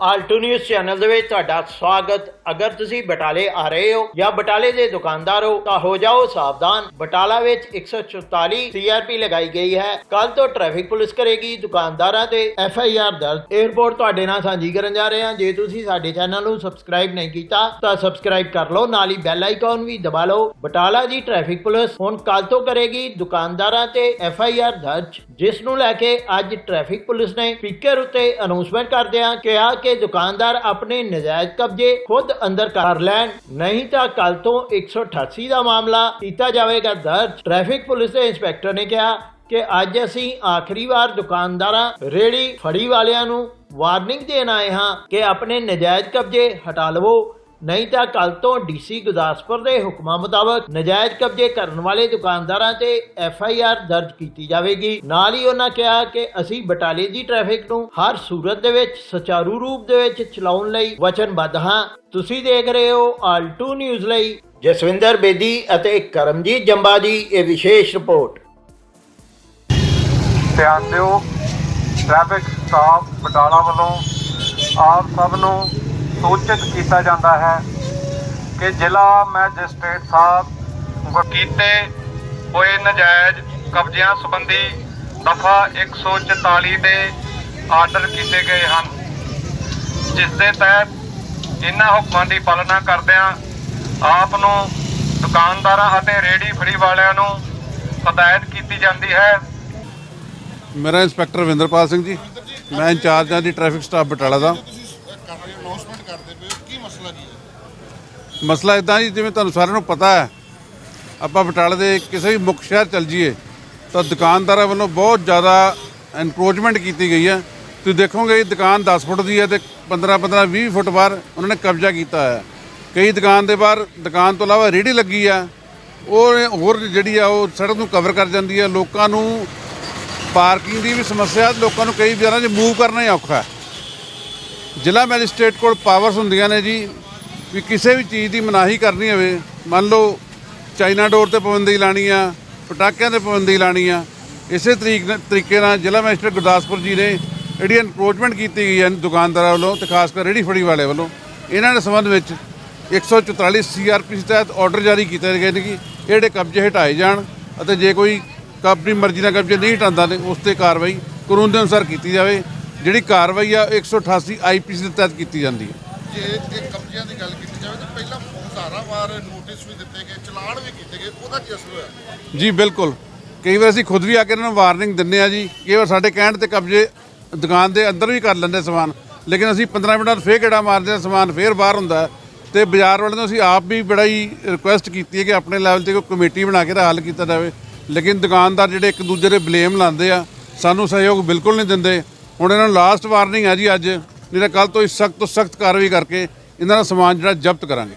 Alto news channel ਦੇ ਵਿੱਚ ਤੁਹਾਡਾ ਸਵਾਗਤ। ਅਗਰ ਤੁਸੀਂ ਬਟਾਲੇ ਆ ਰਹੇ ਹੋ ਜਾਂ ਬਟਾਲੇ ਦੇ ਦੁਕਾਨਦਾਰ ਹੋ, ਤਾਂ ਹੋ ਜਾਓ ਸਾਵਧਾਨ। ਬਟਾਲਾ ਵਿੱਚ 144 ਸੀਆਰਪੀ ਲਗਾਈ ਗਈ ਹੈ। ਕੱਲ ਤੋਂ ਟ੍ਰੈਫਿਕ ਪੁਲਿਸ ਕਰੇਗੀ। ਦੁਕਾਨਦਾਰਾਂ ਤੇ ਐਫ ਦਰਜ 에어ਪੋਰਟ ਤੁਹਾਡੇ ਨਾਲ ਸਾਂਝੀ ਕਰਨ ਜਾ ਰਹੇ ਹਾਂ। ਜੇ ਤੁਸੀਂ ਸਾਡੇ ਚੈਨਲ ਨੂੰ ਸਬਸਕ੍ਰਾਈਬ ਨਹੀਂ ਕੀਤਾ, ਤਾਂ ਸਬਸਕ੍ਰਾਈਬ ਕਰ ਲਓ। ਨਾਲ ਹੀ ਬੈਲ ਆਈਕਨ ਵੀ ਦਬਾ ਲਓ। ਬਟਾਲਾ ਦੀ ਟ੍ਰੈਫਿਕ ਪੁਲਿਸ ਹੁਣ ਕੱਲ ਤੋਂ ਕਰੇਗੀ। ਦੁਕਾਨਦਾਰਾਂ ਤੇ ਐਫ ਆਈ ਆਰ ਦਰਜ। ਜਿਸ ਨੂੰ ਲੈ ਕੇ ਅੱਜ ਟ੍ਰੈਫਿਕ ਪੁਲਿਸ ਨੇ ਸਪੀਕਰ ਉੱਤੇ ਅਨਾਉਂਸਮੈਂਟ ਕਰਦਿਆਂ ਕਿਹਾ ਕਿ ਦੁਕਾਨਦਾਰ ਆਪਣੇ ਨਜਾਇਜ਼ ਕਬਜ਼ੇ ਖੁਦ ਅੰਦਰ ਕਰ ਲੈਣ। ਨਹੀਂ ਤਾਂ ਕੱਲ ਤੋਂ 188 ਦਾ ਮਾਮਲਾ ਕੀਤਾ ਜਾਵੇਗਾ ਦਰਜ। ਟ੍ਰੈਫਿਕ ਪੁਲਿਸ ਦੇ ਇੰਸਪੈਕਟਰ ਨੇ ਕਿਹਾ ਕਿ ਅੱਜ ਅਸੀਂ ਆਖਰੀ ਵਾਰ ਦੁਕਾਨਦਾਰਾਂ ਰੇੜੀ ਫੜੀ ਵਾਲਿਆਂ ਨੂੰ ਵਾਰਨਿੰਗ ਦੇਣ ਆਏ ਹਾਂ ਕਿ ਆਪਣੇ ਨਜਾਇਜ਼ ਕਬਜ਼ੇ ਹਟਾ ਲਵੋ। ਨਹੀਂ ਤਾਂ ਕੱਲ ਤੋਂ ਡੀਸੀ ਗੁਰਦਾਸਪੁਰ ਦੇ ਹੁਕਮਾਂ ਮੁਤਾਬਕ ਨਜਾਇਜ਼ ਕਬਜ਼ੇ ਕਰਨ ਵਾਲੇ ਦੁਕਾਨਦਾਰਾਂ ਤੇ ਐਫ ਆਈ ਆਰ ਦਰਜ ਕੀਤੀ ਜਾਵੇਗੀ। ਨਾਲ ਹੀ ਉਹਨਾਂ ਕਿਹਾ ਕਿ ਅਸੀਂ ਬਟਾਲੇ ਦੀ ਟ੍ਰੈਫਿਕ ਨੂੰ ਹਰ ਸੂਰਤ ਦੇ ਵਿੱਚ ਸੁਚਾਰੂ ਰੂਪ ਦੇ ਵਿੱਚ ਚਲਾਉਣ ਲਈ ਵਚਨਬੱਧ ਹਾਂ। ਤੁਸੀਂ ਦੇਖ ਰਹੇ ਹੋ ਆਲਟੂ ਨਿਊਜ਼ ਲਈ ਜਸਵਿੰਦਰ ਬੇਦੀ ਅਤੇ ਕਰਮਜੀਤ ਜੰਬਾ ਦੀ ਇਹ ਵਿਸ਼ੇਸ਼ ਰਿਪੋਰਟ। ਧਿਆਨ ਦਿਓ ਟ੍ਰੈਫਿਕ ਸਟਾਫ ਬਟਾਲਾ ਵੱਲੋਂ ਆਪ ਸਭ ਨੂੰ ਸੂਚਿਤ ਕੀਤਾ ਜਾਂਦਾ ਹੈ ਕਿ ਜ਼ਿਲ੍ਹਾ ਮੈਜਿਸਟ੍ਰੇਟ ਸਾਹਿਬ ਕੀਤੇ ਹੋਏ ਨਜਾਇਜ਼ ਕਬਜ਼ਿਆਂ ਸੰਬੰਧੀ ਦਫਾ 144 ਦੇ ਆਰਡਰ ਕੀਤੇ ਗਏ ਹਨ, ਜਿਸ ਦੇ ਤਹਿਤ ਇਹਨਾਂ ਹੁਕਮਾਂ ਦੀ ਪਾਲਣਾ ਕਰਦਿਆਂ ਆਪ ਨੂੰ ਦੁਕਾਨਦਾਰਾਂ ਅਤੇ ਰੇਹੜੀ ਫੜੀ ਵਾਲਿਆਂ ਨੂੰ ਹਦਾਇਤ ਕੀਤੀ ਜਾਂਦੀ ਹੈ। ਮੇਰਾ ਇੰਸਪੈਕਟਰ ਵਿੰਦਰਪਾਲ ਸਿੰਘ ਜੀ, ਮੈਂ ਇੰਚਾਰਜ ਹਾਂ ਜੀ ਟ੍ਰੈਫਿਕ ਸਟਾਫ ਬਟਾਲਾ ਦਾ। ਅਨਾਉਂਸਮੈਂਟ ਕਰਦੇ ਪਏ ਹੋ, ਕੀ ਮਸਲਾ ਕੀ ਹੈ? ਮਸਲਾ ਇਦਾਂ ਜੀ, ਜਿਵੇਂ ਤੁਹਾਨੂੰ ਸਾਰਿਆਂ ਨੂੰ ਪਤਾ ਹੈ, ਆਪਾਂ ਬਟਾਲੇ ਦੇ ਕਿਸੇ ਵੀ ਮੁੱਖ ਸ਼ਹਿਰ ਚੱਲ ਜਾਈਏ, ਤਾਂ ਦੁਕਾਨਦਾਰਾਂ ਵੱਲੋਂ ਬਹੁਤ ਜ਼ਿਆਦਾ ਐਨਕਰੋਚਮੈਂਟ ਕੀਤੀ ਗਈ ਹੈ। ਤੁਸੀਂ ਦੇਖੋਗੇ, ਇਹ ਦੁਕਾਨ 10 ਫੁੱਟ ਦੀ ਹੈ ਤੇ 15 15 20 ਫੁੱਟ ਬਾਹਰ ਉਹਨਾਂ ਨੇ ਕਬਜ਼ਾ ਕੀਤਾ ਹੈ। ਕਈ ਦੁਕਾਨ ਦੇ ਬਾਹਰ, ਦੁਕਾਨ ਤੋਂ ਇਲਾਵਾ ਰੇਹੜੀ ਲੱਗੀ ਆ ਉਹ ਹੋਰ ਜਿਹੜੀ ਆ, ਉਹ ਸੜਕ ਨੂੰ ਕਵਰ ਕਰ ਜਾਂਦੀ ਹੈ। ਲੋਕਾਂ ਨੂੰ ਪਾਰਕਿੰਗ ਦੀ ਵੀ ਸਮੱਸਿਆ, ਲੋਕਾਂ ਨੂੰ ਕਈ ਵਿਚਾਰਾਂ 'ਚ ਮੂਵ ਕਰਨਾ ਹੀ ਔਖਾ ਹੈ। ਜ਼ਿਲ੍ਹਾ ਮੈਜਿਸਟ੍ਰੇਟ ਕੋਲ ਪਾਵਰਸ ਹੁੰਦੀਆਂ ਨੇ ਜੀ, ਵੀ ਕਿਸੇ ਵੀ ਚੀਜ਼ ਦੀ ਮਨਾਹੀ ਕਰਨੀ ਹੋਵੇ, ਮੰਨ ਲਓ ਚਾਈਨਾ ਡੋਰ ਤੇ ਪਾਬੰਦੀ ਲਾਣੀ ਆ, ਪਟਾਕਿਆਂ ਤੇ ਪਾਬੰਦੀ ਲਾਣੀ ਆ, ਇਸੇ ਤਰੀਕ ਤਰੀਕੇ ਨਾਲ ਜ਼ਿਲ੍ਹਾ ਮੈਜਿਸਟ੍ਰੇਟ ਗੁਰਦਾਸਪੁਰ ਜੀ ਨੇ ਜਿਹੜੀ ਐਨਕਰੋਚਮੈਂਟ ਕੀਤੀ ਗਈ ਹੈ ਦੁਕਾਨਦਾਰਾਂ ਵੱਲੋਂ ਤੇ ਖਾਸ ਕਰ ਰੇਹੜੀ ਫੜੀ ਵਾਲੇ ਵੱਲੋਂ, ਇਹਨਾਂ ਦੇ ਸੰਬੰਧ ਵਿੱਚ 144 ਸੀਆਰਪੀ ਤਹਿਤ ਆਰਡਰ ਜਾਰੀ ਕੀਤੇ ਗਏ ਨੇ ਕਿ ਇਹ ਜਿਹੜੇ ਕਬਜ਼ੇ ਹਟਾਏ ਜਾਣ ਅਤੇ ਜੇ ਕੋਈ ਆਪਣੀ ਮਰਜ਼ੀ ਨਾਲ ਕਬਜ਼ੇ ਨਹੀਂ ਹਟਾਉਂਦਾ ਤੇ ਉਸ ਤੇ ਕਾਰਵਾਈ ਕਾਨੂੰਨ ਦੇ ਅਨੁਸਾਰ ਕੀਤੀ ਜਾਵੇ। ਜਿਹੜੀ ਕਾਰਵਾਈ ਆ 188 ਆਈਪੀਸੀ ਦੇ ਤਹਿਤ ਕੀਤੀ ਜਾਂਦੀ ਹੈ। ਜੇ ਇਹ ਕਬਜ਼ਿਆਂ ਦੀ ਗੱਲ ਕੀਤੀ ਜਾਵੇ ਤਾਂ ਪਹਿਲਾਂ ਹਜ਼ਾਰਾਂ ਵਾਰ ਨੋਟਿਸ ਵੀ ਦਿੱਤੇ ਗਏ ਚਲਾਨ ਵੀ ਕੀਤੇ ਗਏ ਉਹਦਾ ਕੀ ਅਸਰ ਹੋਇਆ? ਜੀ ਬਿਲਕੁਲ। ਕਈ ਵਾਰ ਅਸੀਂ ਖੁਦ ਵੀ ਆ ਕੇ ਇਹਨਾਂ ਨੂੰ ਵਾਰਨਿੰਗ ਦਿੰਨੇ ਆ ਜੀ। ਕਈ ਵਾਰ ਸਾਡੇ ਕਹਿਣ ਤੇ ਕਬਜ਼ੇ ਦੁਕਾਨ ਦੇ ਅੰਦਰ ਵੀ ਕਰ ਲੈਂਦੇ ਸਮਾਨ। ਲੇਕਿਨ ਅਸੀਂ 15 ਮਿੰਟਾਂ ਫੇਰ ਗੇੜਾ ਮਾਰਦੇ ਆ ਸਮਾਨ ਫੇਰ ਬਾਹਰ ਹੁੰਦਾ। ਤੇ ਬਾਜ਼ਾਰ ਵਾਲਿਆਂ ਨੂੰ ਅਸੀਂ ਆਪ ਵੀ ਬੜਾ ਹੀ ਰਿਕੁਐਸਟ ਕੀਤੀ ਹੈ ਕਿ ਆਪਣੇ ਲੈਵਲ ਤੇ ਕੋਈ ਕਮੇਟੀ ਬਣਾ ਕੇ ਹੱਲ ਕੀਤਾ ਜਾਵੇ। ਲੇਕਿਨ ਦੁਕਾਨਦਾਰ ਜਿਹੜੇ ਇੱਕ ਦੂਜੇ ਦੇ ਬਲੇਮ ਲਾਉਂਦੇ ਆ ਸਾਨੂੰ ਸਹਿਯੋਗ ਬਿਲਕੁਲ ਨਹੀਂ ਦਿੰਦੇ। ਹੁਣ ਇਹਨਾਂ ਨੂੰ ਲਾਸਟ ਵਾਰਨਿੰਗ ਹੈ ਜੀ ਅੱਜ। ਨਹੀਂ ਤਾਂ ਕੱਲ ਤੋਂ ਸਖਤ ਤੋਂ ਸਖਤ ਕਾਰਵਾਈ ਕਰਕੇ ਇਹਨਾਂ ਦਾ ਸਮਾਨ ਜਿਹੜਾ ਜ਼ਬਤ ਕਰਾਂਗੇ।